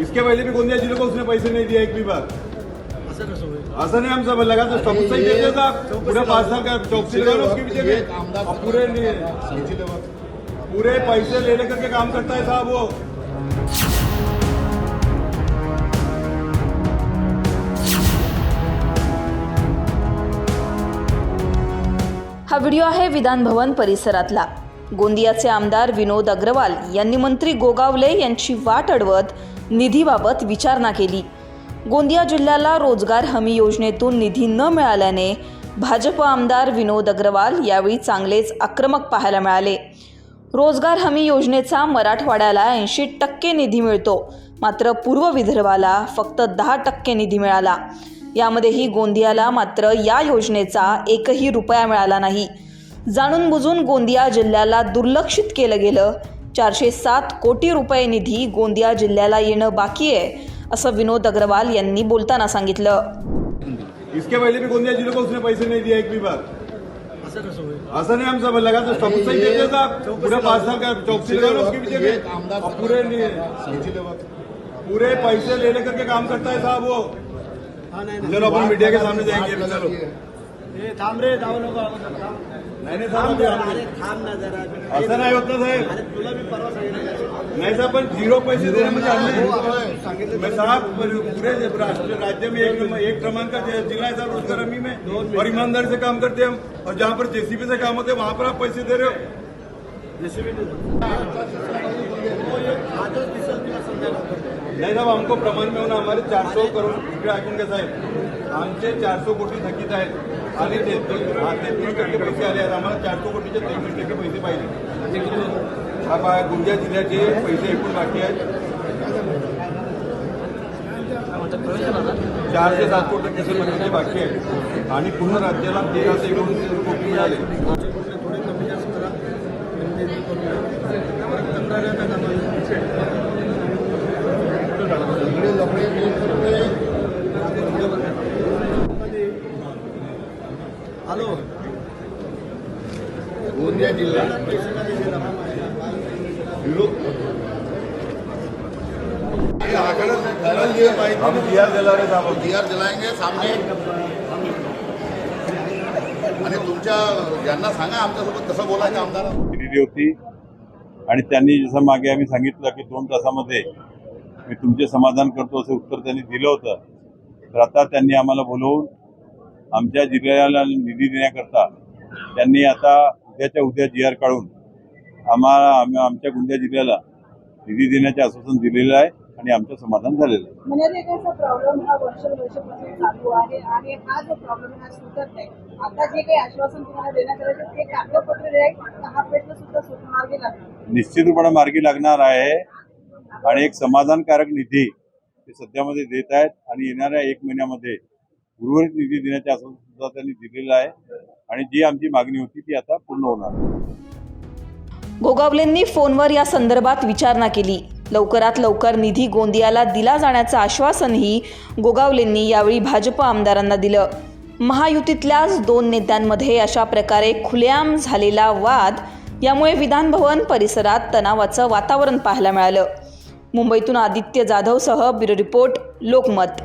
इसके पहले भी गोंदिया जिले को उसने पैसे नहीं दिया एक भी बार। ऐसा नहीं हम सब लगा तो सब सही देते था पूरे पाँच साल का चौकसी लगा उसके पीछे पूरे लिए पूरे पैसे ले लेकर के काम करता है साहब वो। हा व्हिडिओ आहे विधान भवन परिसरातला. गोंदियाचे आमदार विनोद अग्रवाल यांनी मंत्री गोगावले यांची वाट अडवत निधीबाबत विचारणा केली. गोंदिया जिल्ह्याला रोजगार हमी योजनेतून निधी न मिळाल्याने भाजप आमदार विनोद अग्रवाल यावेळी चांगलेच आक्रमक पाहायला मिळाले. रोजगार हमी योजनेचा मराठवाड्याला ऐंशी टक्के निधी मिळतो. मात्र पूर्व विदर्भाला फक्त दहा टक्के निधी मिळाला. यामध्येही गोंदियाला मात्र या योजनेचा एकही रुपया मिळाला नाही. जाणून बुजून गोंदिया जिल्ह्याला दुर्लक्षित केलं गेलं. चारशे सात कोटी रुपये निधी गोंदिया जिल्ह्याला येणं बाकी आहे असं विनोद अग्रवाल यांनी बोलताना सांगितलं. इसके पहले भी गोंदिया जिले को उसने पैसे नहीं दिया एक भी बार। ऐसा नहीं हम सब लगा तो सब सही देते था पूरे पाँच साल का चौकसी लगा उसके पीछे भी पूरे पूरे पैसे ले लेकर के काम करता है साहब वो। चलो अपन मीडिया के सामने जाएंगे अभी चलो। ए, थांब रे जाऊ नको अगोदर थांब. नहीं नहीं थांब साहब जरा, अरे थांब ना जरा। असं नाही होत ना साहेब अरे तुला मी परवा सांगितलं नहीं साहब पण झिरो पैसे देने हमने मैं साहब पूरे राष्ट्र राज्य में एक नंबर- एक क्रमांक का जिला है साहब रोज़गार हमी में। और ईमानदारी से काम करते हैं हम। और जहाँ पर जेसीबी से काम होते हैं वहाँ पर आप पैसे दे रहे हो। जेसीबी आजच दिसेल तुला संध्याकाळ नाही साहेब हमको प्रमाण में होना हमारे चार सौ करोड़ इकडे ऐकून घ्या साहेब। आमचे चारसो कोटी थकीत आहेत आणि ते हा तेहतीस टक्के पैसे आले आहेत. आम्हाला चारशे कोटीचे तेहतीस टक्के पैसे पाहिजे. हा पहा गोंदिया जिल्ह्याचे पैसे एकूण बाकी आहेत. चारशे सात कोटी पैसे म्हणजे बाकी आहेत. आणि पूर्ण राज्याला तेरा ते दोन कोटी मिळाले. थोडे कमी जास्त करा. म्हणजे गोंदिया जिल्ह्यात? हम बिहार साहेब बिहार सामने। आणि तुमच्या यांना सांगा आमच्यासोबत कसं बोलायचं आमदार दिलेली होती. आणि त्यांनी जसं मागे आम्ही सांगितलं की दोन तासामध्ये मी तुमचे समाधान करतो असं उत्तर त्यांनी दिलं होतं. तर आता त्यांनी आम्हाला बोलवून आमच्या जिल्ह्याला निधी देण्याकरता त्यांनी आता उद्याच्या उद्या जी आर काढून आम्हाला आम- आमच्या गोंदिया जिल्ह्याला निधी देण्याचे आश्वासन दिलेलं आहे आणि आमचं समाधान झालेलं आहे. मनरेगाचा प्रॉब्लेम हा वर्षानुवर्षापासून चालू आहे आणि हा जो प्रॉब्लेम हा सुटत नाही. आता जे काही आश्वासन तुम्हाला देण्यात आलं तर ते कागदपत्र जे आहे तर हा प्रश्न सुद्धा सुटणार गेला निश्चितपणे मार्गी लागणार आहे. आणि एक समाधानकारक निधी ते सध्यामध्ये देत आहेत आणि येणाऱ्या एक महिन्यामध्ये उर्वरित निधी देण्याचे आश्वासन सुद्धा त्यांनी दिलेलं आहे. आणि जी आमची मागणी होती ती आता पूर्ण होणार. गोगावलेंनी फोनवर या संदर्भात विचारणा केली. लवकरात लवकर निधी गोंदियाला दिला जाण्याचं आश्वासनही गोगावलेंनी यावेळी भाजप आमदारांना दिलं. महायुतीतल्याच दोन नेत्यांमध्ये अशा प्रकारे खुलेआम झालेला वाद यामुळे विधानभवन परिसरात तणावाचं वातावरण पाहायला मिळालं. मुंबईतून आदित्य जाधवसह ब्युरो रिपोर्ट लोकमत.